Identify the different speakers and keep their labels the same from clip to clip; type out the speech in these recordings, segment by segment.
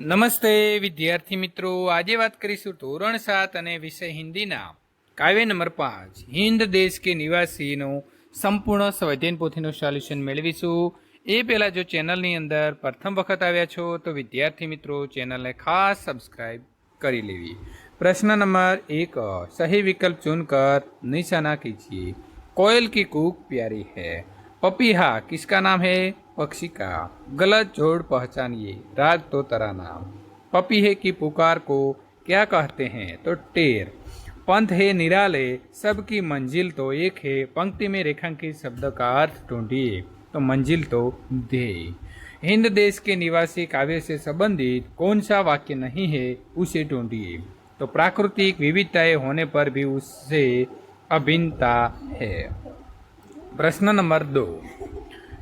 Speaker 1: નમસ્તે વિદ્યાર્થી મિત્રો. આજે વાત કરીશું ધોરણ સાત અને વિષય હિન્દીના. કાવ્ય નંબર પાંચ. હિન્દ દેશ કે નિવાસીનું સંપૂર્ણ સંવૈધાન પોથીનું સોલ્યુશન મેળવીશું. એ પહેલાં જો ચેનલની અંદર પ્રથમ વખત આવ્યા છો, તો વિદ્યાર્થી મિત્રો ચેનલને ખાસ સબસ્ક્રાઈબ કરી લેવી. પ્રશ્ન નંબર એક. સહી વિકલ્પ ચૂન કર નિશાના કીજીએ કોયલ કી કૂક પ્યારી હૈ. પપીહા, કિસકા નામ હૈ? पक्षी का गलत जोड़ पहचानिए। राग तो तराना पपीहे की पुकार को क्या कहते हैं? तो टेर। पंथ है निराले, सबकी मंजिल तो एक है। पंक्ति में रेखांकित शब्द का अर्थ ढूंढिए। तो मंजिल तो ध्येय हिंद देश के निवासी काव्य से संबंधित कौन सा वाक्य नहीं है, उसे ढूंढिए। तो प्राकृतिक विविधताएँ होने पर भी उससे अभिन्नता है। प्रश्न नंबर दो।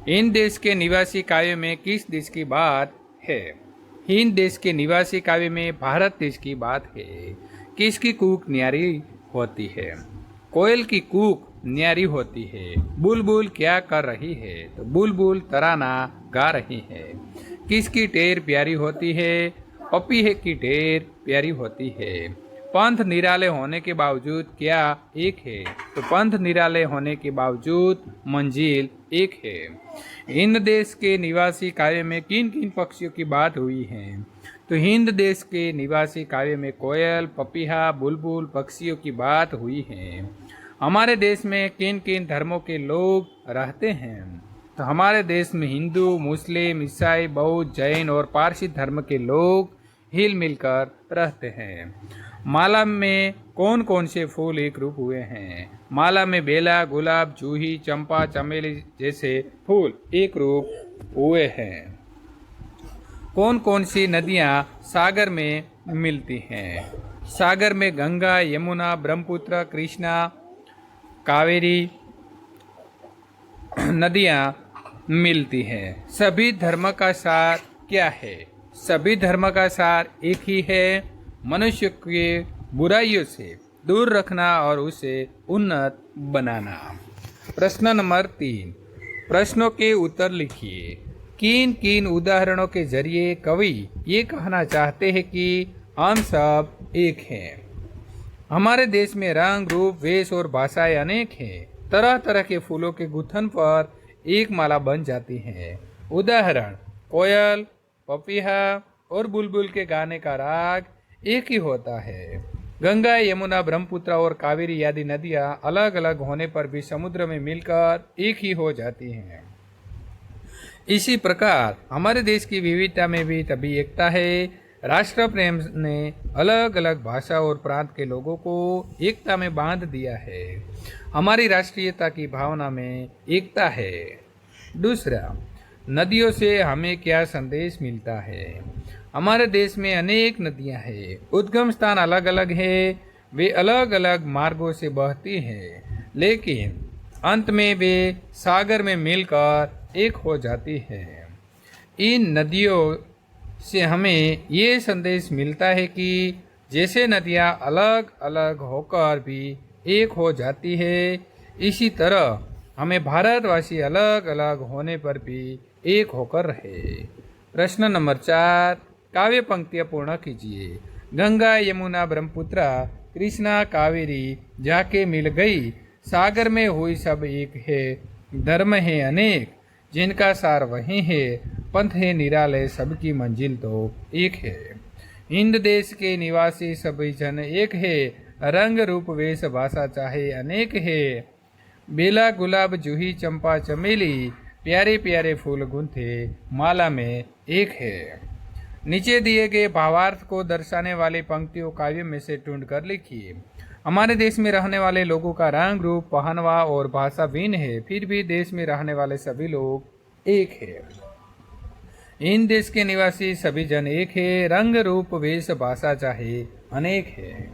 Speaker 1: इन देश के निवासी काव्य में किस देश की बात है? हिंद देश के निवासी काव्य में भारत देश की बात है। किसकी कूक न्यारी होती है? कोयल की कूक न्यारी होती है। बुलबुल क्या कर रही है? तो बुलबुल तराना गा रही है। किसकी टेर प्यारी होती है? पपीहे की टेर प्यारी होती है। पंथ निराले होने के बावजूद क्या एक है? तो पंथ निराले होने के बावजूद मंजिल एक है। हिंद देश के निवासी काव्य में किन किन पक्षियों की बात हुई है? तो हिंद देश के निवासी काव्य में कोयल, पपीहा, बुलबुल पक्षियों की बात हुई है। हमारे देश में किन किन धर्मों के लोग रहते हैं? तो हमारे देश में हिंदू, मुस्लिम, ईसाई, बौद्ध, जैन और पारसी धर्म के लोग हिल मिलकर रहते हैं। माला में कौन कौन से फूल एक रूप हुए हैं? माला में बेला, गुलाब, जूही, चंपा, चमेली जैसे फूल एक रूप हुए हैं। कौन कौन सी नदियाँ सागर में मिलती हैं? सागर में गंगा, यमुना, ब्रह्मपुत्र, कृष्णा, कावेरी नदियाँ मिलती हैं। सभी धर्म का सार क्या है? सभी धर्म का सार एक ही है। मनुष्य के बुराइयों से दूर रखना और उसे उन्नत बनाना। प्रश्न नंबर तीन। प्रश्नों के उत्तर लिखिए। किन किन उदाहरणों के ज़रिए कवि ये कहना चाहते हैं कि हम सब एक हैं। हमारे देश में रंग, रूप, वेश और भाषाएँ अनेक हैं। तरह तरह के फूलों के गुथन पर एक माला बन जाती है। उदाहरण, कोयल, पपीहा और बुलबुल के गाने का राग एक ही होता है। गंगा, यमुना, ब्रह्मपुत्र और कावेरी आदि नदियाँ अलग अलग होने पर भी समुद्र में मिलकर एक ही हो जाती हैं। इसी प्रकार, हमारे देश की विविधता में भी तभी एकता है। राष्ट्र प्रेम ने अलग अलग भाषा और प्रांत के लोगों को एकता में बाँध दिया है। हमारी राष्ट्रीयता की भावना में एकता है। दूसरा, नदियों से हमें क्या संदेश मिलता है? हमारे देश में अनेक नदियाँ हैं। उद्गम स्थान अलग अलग है। वे अलग अलग मार्गों से बहती हैं। लेकिन अंत में वे सागर में मिलकर एक हो जाती हैं। इन नदियों से हमें ये संदेश मिलता है कि जैसे नदियाँ अलग अलग होकर भी एक हो जाती है, इसी तरह हमें भारतवासी अलग अलग होने पर भी एक होकर रहे। प्रश्न नंबर चार काव्य पंक्तियाँ पूर्ण कीजिए गंगा, यमुना, ब्रह्मपुत्र, कृष्णा, कावेरी, जाके मिल गई। सागर में हुई सब एक है, धर्म है अनेक। जिनका सार वही है, पंथ है निरालय, सबकी मंजिल तो एक है। हिंद देश के निवासी सभी जन एक है, रंग रूप वेश भाषा चाहे अनेक है। बेला गुलाब जूही चंपा चमेली, प्यारे प्यारे फूल गुंथे, माला में एक है। नीचे दिए गए भावार्थ को दर्शाने वाली पंक्तियों काव्य में से ढूंढ कर लिखिए हमारे देश में रहने वाले लोगों का रंग रूप, पहनवा और भाषा भिन्न है, फिर भी देश में रहने वाले सभी लोग एक है। इन देश के निवासी सभी जन एक है, रंग रूप, वेश, भाषा चाहे अनेक है।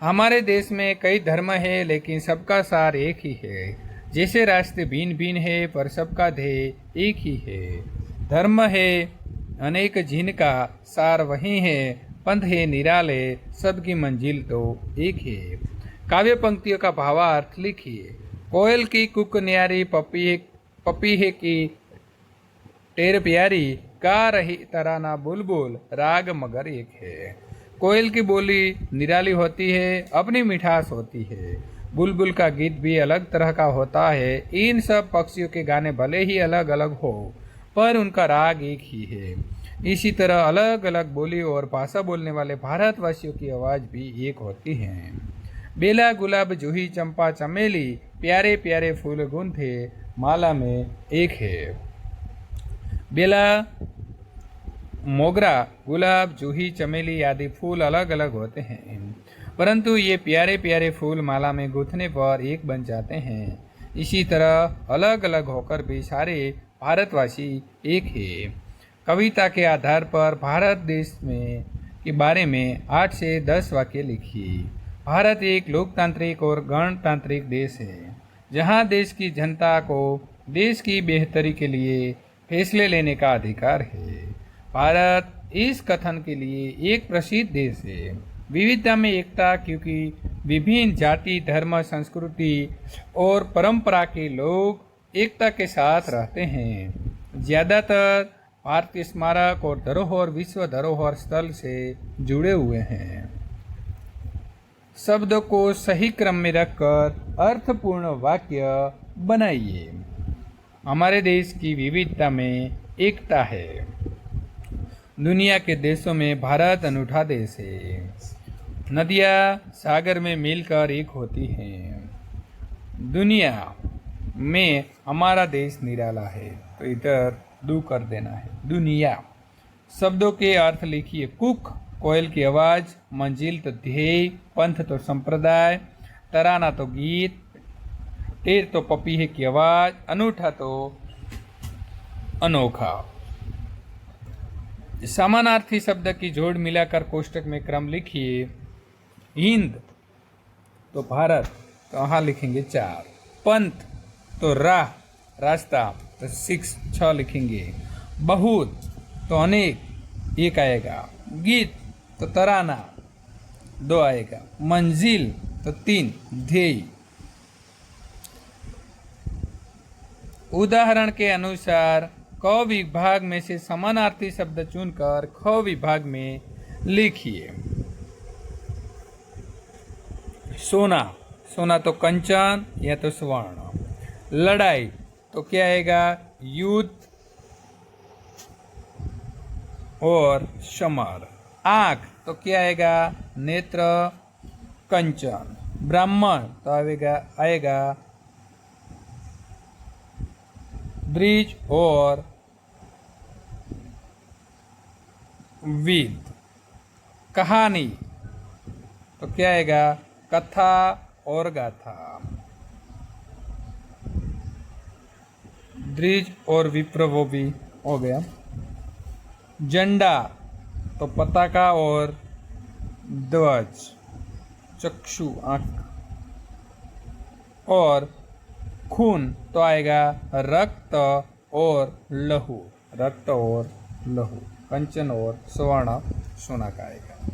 Speaker 1: हमारे देश में कई धर्म है, लेकिन सबका सार एक ही है। जैसे रास्ते भिन्न भिन्न है, पर सबका ध्येय एक ही है। धर्म है अनेक जिन का सार वही है पंथ है निराले, सबकी मंजिल तो एक है। काव्य पंक्तियों का भावार्थ लिखिए। कोयल की कुक न्यारी, पपी पपीहे की टेर प्यारी, गा रही तराना बुलबुल, राग मगर एक है। कोयल की बोली निराली होती है, अपनी मिठास होती है। बुलबुल का गीत भी अलग तरह का होता है। इन सब पक्षियों के गाने भले ही अलग अलग हो। पर उनका राग एक ही है। इसी तरह अलग अलग बोली और भाषा बोलने वाले भारतवासियों की आवाज़ भी एक होती है। बेला गुलाब जूही चंपा चमेली, प्यारे प्यारे फूल गुंथे, माला में एक है। बेला, मोगरा, गुलाब जूही चमेली आदि फूल अलग अलग होते हैं। परंतु ये प्यारे प्यारे फूल माला में गूंथने पर एक बन जाते हैं। इसी तरह अलग अलग होकर भी सारे भारतवासी एक है। कविता के आधार पर भारत देश में के बारे में आठ से दस वाक्य लिखिए भारत एक लोकतांत्रिक और गणतांत्रिक देश है, जहाँ देश की जनता को देश की बेहतरी के लिए फैसले लेने का अधिकार है। भारत इस कथन के लिए एक प्रसिद्ध देश है। विविधता में एकता क्योंकि विभिन्न जाति, धर्म, संस्कृति और परंपरा के लोग एकता के साथ रहते हैं। ज़्यादातर भारतीय स्मारक और धरोहर विश्व धरोहर स्थल से जुड़े हुए हैं। शब्दों को सही क्रम में रखकर अर्थपूर्ण वाक्य बनाइए। हमारे देश की विविधता में एकता है। दुनिया के देशों में भारत अनूठा देश है। नदियाँ सागर में मिलकर एक होती हैं। दुनिया में, हमारा देश निराला है तो इधर दू कर देना है। दुनिया, शब्दों के अर्थ लिखिए। कुक, कोयल की आवाज़, मंजिल तो ध्येय, पंथ तो संप्रदाय, तराना तो गीत, टेर तो पपीहे की आवाज़, अनूठा तो अनोखा। समानार्थी शब्द की जोड़ मिलाकर कोष्टक में क्रम लिखिए। हिंद तो भारत तो वहाँ लिखेंगे चार। पंथ तो राह रास्ता तो सिक्स, छ लिखेंगे। बहुत तो अनेक, एक आएगा। गीत तो तराना, दो आएगा। मंजिल तो तीन, ध्येय। उदाहरण के अनुसार, क विभाग में से समानार्थी शब्द चुनकर ख विभाग में लिखिए। सोना सोना तो कंचन, या तो स्वर्ण। लड़ाई। तो क्या आएगा? युद्ध और समर आँख। तो क्या आएगा? नेत्र, कंचन। ब्राह्मण। तो आएगा आएगा ब्रिज और विद कहानी। तो क्या आएगा? कथा और गाथा। द्रिज और विप्र वो भी हो गया। झंडा तो पताका और ध्वज, चक्षु, आँख। और खून तो आएगा रक्त और लहू। रक्त और लहू, कंचन और स्वर्ण सोना का आएगा।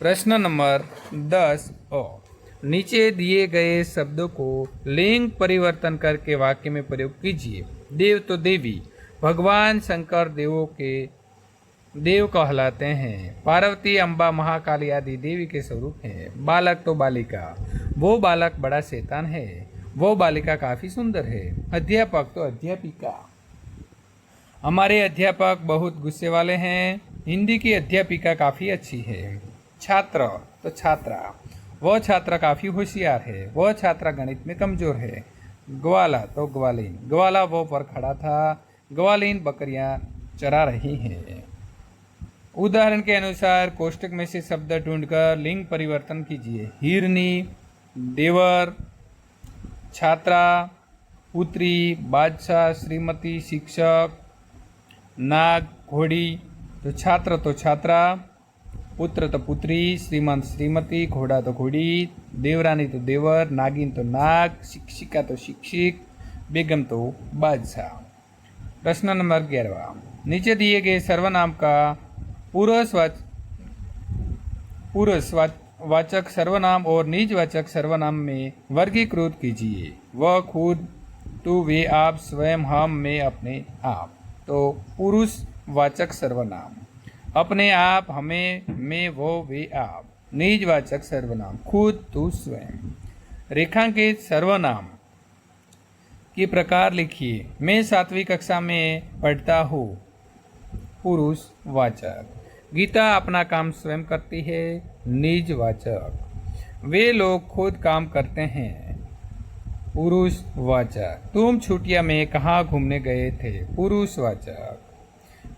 Speaker 1: प्रश्न नंबर दस और नीचे दिए गए शब्दों को लिंग परिवर्तन करके वाक्य में प्रयोग कीजिए। देव तो देवी, भगवान शंकर देवों के, देव कहलाते हैं। पार्वती अम्बा महाकाली आदि देवी के स्वरूप हैं। बालक तो बालिका। वो बालक बड़ा शैतान है। वो बालिका काफ़ी सुंदर है। अध्यापक तो अध्यापिका। हमारे अध्यापक बहुत गुस्से वाले हैं। हिंदी की अध्यापिका काफ़ी अच्छी है। छात्र तो छात्रा। वह छात्रा काफ़ी होशियार है, वह छात्रा गणित में कमज़ोर है। ग्वाला तो ग्वालीन। ग्वाला वो पर खड़ा था, ग्वालीन बकरियाँ चरा रही हैं। उदाहरण के अनुसार, कोष्टक में से शब्द ढूंढकर लिंग परिवर्तन कीजिए। हिरनी देवर, छात्रा, पुत्री, बादशाह, श्रीमती, शिक्षक, नाग, घोड़ी। तो छात्र तो छात्रा। पुत्र तो पुत्री श्रीमंत श्रीमती घोड़ा तो घोड़ी देवरानी तो देवर नागिन तो नाग शिक्षिका तो शिक्षिक बेगम तो बादशाह प्रश्न नंबर ग्यारहवा नीचे दिए गए सर्वनाम का पूर्वस्वाच पूर्ववाचक सर्वनाम और निजवाचक सर्वनाम में वर्गीकृत कीजिए वह खुद तू वे आप स्वयं हम में अपने आप तो पुरुष वाचक सर्वनाम अपने आप हमें में वो वे आप। निज वाचक सर्वनाम। खुद तू स्वयं। रेखांकित सर्वनाम के प्रकार लिखिए। मैं सातवीं कक्षा में पढ़ता हूँ। पुरुष वाचक। गीता अपना काम स्वयं करती है। निज वाचक वे लोग खुद काम करते हैं। पुरुष वाचक। तुम छुट्टिया में कहाँ घूमने गए थे? पुरुष वाचक।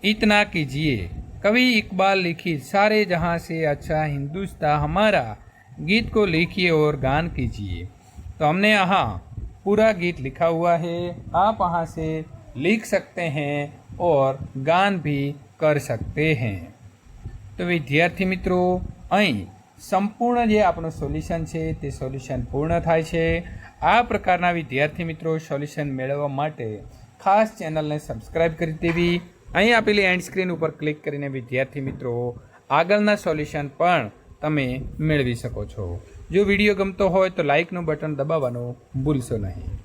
Speaker 1: इतना कीजिए। कवि इकबाल लिखी सारे जहां से अच्छा हिंदुस्तान हमारा गीत को लिखिए और गान कीजिए तो हमने यहाँ पूरा गीत लिखा हुआ है आप यहाँ से लिख सकते हैं और ગાન ભી કર सकते हैं તો વિદ્યાર્થી મિત્રો અહીં સંપૂર્ણ જે આપણું સોલ્યુશન છે તે સોલ્યુશન પૂર્ણ થાય છે આ પ્રકારના વિદ્યાર્થી મિત્રો સોલ્યુશન મેળવવા માટે ખાસ ચેનલને સબસ્ક્રાઇબ કરી દેવી અહીં આપેલી એન્ડ સ્ક્રીન ઉપર ક્લિક કરીને વિદ્યાર્થી મિત્રો, આગળના સોલ્યુશન પણ તમે મેળવી શકો છો. જો વીડિયો ગમતો હોય તો લાઇકનું બટન દબાવવાનું ભૂલશો નહીં.